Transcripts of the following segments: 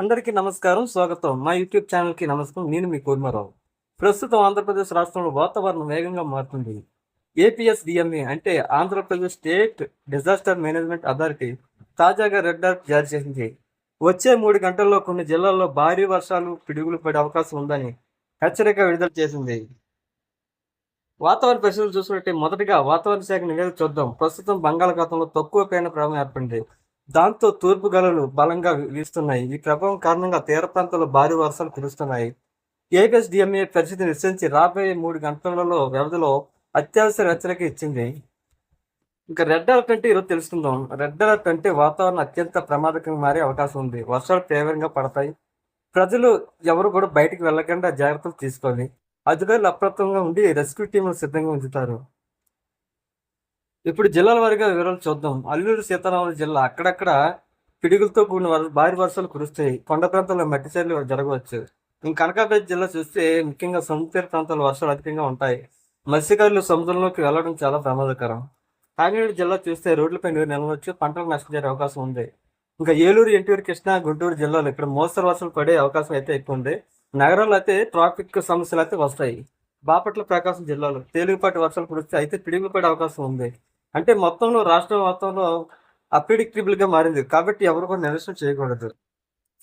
అందరికీ నమస్కారం స్వాగతం. మా యూట్యూబ్ ఛానల్కి నమస్కారం. నేను మీ కోర్మారావు ప్రస్తుతం ఆంధ్రప్రదేశ్ రాష్ట్రంలో వాతావరణం వేగంగా మారుతుంది. A P S D M A అంటే Andhra Pradesh state disaster management authority తాజాగా రెడ్ అలర్ట్ జారీ చేసింది. వచ్చే మూడు గంటల్లో కొన్ని జిల్లాల్లో భారీ వర్షాలు పిడుగులు పడే అవకాశం ఉందని హెచ్చరిక విడుదల చేసింది. వాతావరణ పరిస్థితులు చూసుకుంటే మొదటిగా వాతావరణ శాఖ నివేదిక చూద్దాం. ప్రస్తుతం బంగాళాఖాతంలో తక్కువ పైన ప్రభావం ఏర్పడింది. దాంతో తూర్పు గలలు బలంగా వీస్తున్నాయి. ఈ ప్రభావం కారణంగా తీర ప్రాంతాల్లో భారీ వర్షాలు కురుస్తున్నాయి. ఏపీఎస్ డిఎంఏ పరిస్థితి నిశ్చయించి రాబోయే మూడు గంటలలో వ్యవధిలో అత్యవసర హెచ్చరిక ఇచ్చింది. ఇంకా రెడ్ అలర్ట్ అంటే ఈరోజు తెలుసుకుందాం. రెడ్ అలర్ట్ అంటే వాతావరణం అత్యంత ప్రమాదకంగా మారే అవకాశం ఉంది. వర్షాలు తీవ్రంగా పడతాయి. ప్రజలు ఎవరు కూడా బయటికి వెళ్ళకుండా జాగ్రత్తలు తీసుకోవాలి. అధికారులు అప్రమత్తంగా ఉండి రెస్క్యూ టీంలు సిద్ధంగా ఉంచుతారు. ఇప్పుడు జిల్లాల వారీగా వివరాలు చూద్దాం. అల్లూరు సీతారామరాజు జిల్లా అక్కడక్కడ పిడుగులతో కూడిన భారీ వర్షాలు కురుస్తాయి. కొండ ప్రాంతాల్లో మట్టి చర్యలు జరగవచ్చు. ఇంకా కనకాపేట జిల్లా చూస్తే ముఖ్యంగా సముద్ర ప్రాంతాల వర్షాలు అధికంగా ఉంటాయి. మత్స్యకారులు సముద్రంలోకి వెళ్ళడం చాలా ప్రమాదకరం. కాకినాడ జిల్లా చూస్తే రోడ్లపై నీరు నిలవచ్చు. పంటలు నష్టం జరిగే అవకాశం ఉంది. ఇంకా ఏలూరు ఎన్టీఆర్ కృష్ణా గుంటూరు జిల్లాలో ఇక్కడ మోస్తరు వర్షాలు పడే అవకాశం అయితే ఎక్కువ ఉంది. నగరాల్లో అయితే ట్రాఫిక్ సమస్యలు అయితే వస్తాయి. బాపట్ల ప్రకాశం జిల్లాలో తేలికపాటి వర్షాలు కురిస్తే అయితే పిడుగులు పడే అవకాశం ఉంది. అంటే మొత్తంలో రాష్ట్ర మొత్తంలో అప్రిడిక్టబుల్గా మారింది. కాబట్టి ఎవరు కూడా నిరసన చేయకూడదు.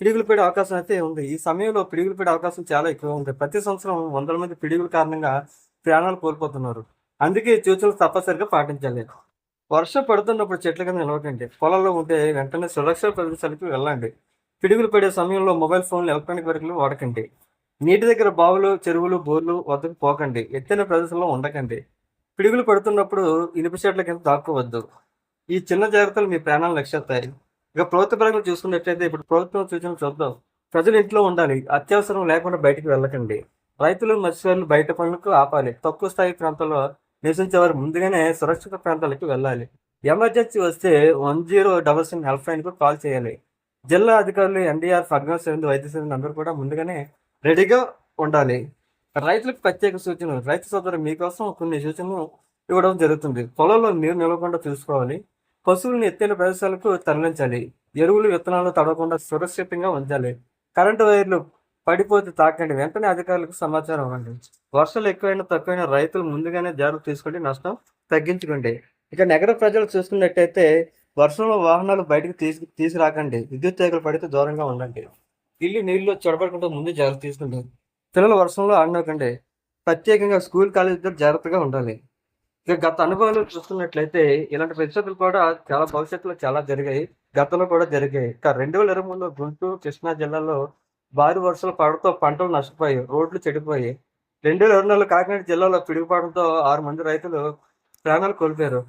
పిడుగులు పడే అవకాశం అయితే ఉంది. ఈ సమయంలో పిడుగులు పడే అవకాశం చాలా ఎక్కువ ఉంది. ప్రతి సంవత్సరం వందల మంది పిడుగుల కారణంగా ప్రాణాలు కోల్పోతున్నారు. అందుకే ఈ సూచనలు తప్పనిసరిగా పాటించాలి. వర్షం పడుతున్నప్పుడు చెట్ల కింద నిలవకండి. పొలాల్లో ఉంటే వెంటనే సురక్షిత ప్రదేశాలకు వెళ్ళండి. పిడుగులు పడే సమయంలో మొబైల్ ఫోన్లు ఎలక్ట్రానిక్ వరకులు వాడకండి. నీటి దగ్గర బావులు చెరువులు బోర్లు వద్దకు పోకండి. ఎత్తైన ప్రదేశంలో ఉండకండి. పిడుగులు పడుతున్నప్పుడు ఇనుప చెట్ల కింద దాక్కోవద్దు. ఈ చిన్న జాగ్రత్తలు మీ ప్రాణాలు రక్షిస్తాయి. ఇక ప్రభుత్వ పరంగా చూసుకున్నట్లయితే ఇప్పుడు ప్రభుత్వం సూచన చూద్దాం. ప్రజలు ఇంట్లో ఉండాలి. అత్యవసరం లేకుండా బయటికి వెళ్ళకండి. రైతులు మత్స్యకారులు బయట పనులకు ఆపాలి. తక్కువ స్థాయి ప్రాంతాల్లో నివసించే వారు ముందుగానే సురక్షిత ప్రాంతాలకు వెళ్ళాలి. ఎమర్జెన్సీ వస్తే one zero double seven help లైన్కు call చేయాలి. జిల్లా అధికారులు ఎన్డీఆర్ అగ్ని సిబ్బంది వైద్య సిబ్బంది అందరూ కూడా ముందుగానే రెడీగా ఉండాలి. రైతులకు ప్రత్యేక సూచనలు. రైతు సోదరు మీకోసం కొన్ని సూచనలు ఇవ్వడం జరుగుతుంది. పొలంలో నీరు నిలవకుండా చూసుకోవాలి. పశువులను ఎత్తైన ప్రదేశాలకు తరలించాలి. ఎరువులు విత్తనాలు తడవకుండా సురక్షితంగా ఉంచాలి. కరెంటు వైర్లు పడిపోతే తాకండి. వెంటనే అధికారులకు సమాచారం ఇవ్వండి. వర్షాలు ఎక్కువైనా తక్కువైనా రైతులు ముందుగానే జాగ్రత్త తీసుకుంటే నష్టం తగ్గించుకోండి. ఇక నగర ప్రజలు చూసుకున్నట్టయితే వర్షంలో వాహనాలు బయటకు తీసి తీసుకురాకండి. విద్యుత్ తీగలు పడితే దూరంగా ఉండండి. ఇల్లు నీళ్ళు చొడబడకుండా ముందు జాగ్రత్త తీసుకుంటారు పిల్లలు వర్షంలో ఆడినకంటే ప్రత్యేకంగా స్కూల్ కాలేజ్ దగ్గర జాగ్రత్తగా ఉండాలి. ఇక గత అనుభవాలు చూస్తున్నట్లయితే ఇలాంటి పరిస్థితులు కూడా చాలా భవిష్యత్తులో చాలా జరిగాయి. గతంలో కూడా జరిగాయి. ఇక రెండు వేల ఇరవై మూడులో గుంటూరు కృష్ణా జిల్లాలో భారీ వర్షాలు పడడంతో పంటలు నష్టపోయాయి రోడ్లు చెడిపోయి రెండు వేల ఇరవై నాలుగు కాకినాడ జిల్లాలో పిడుగుపడంతో ఆరు మంది రైతులు ప్రాణాలు కోల్పోయారు.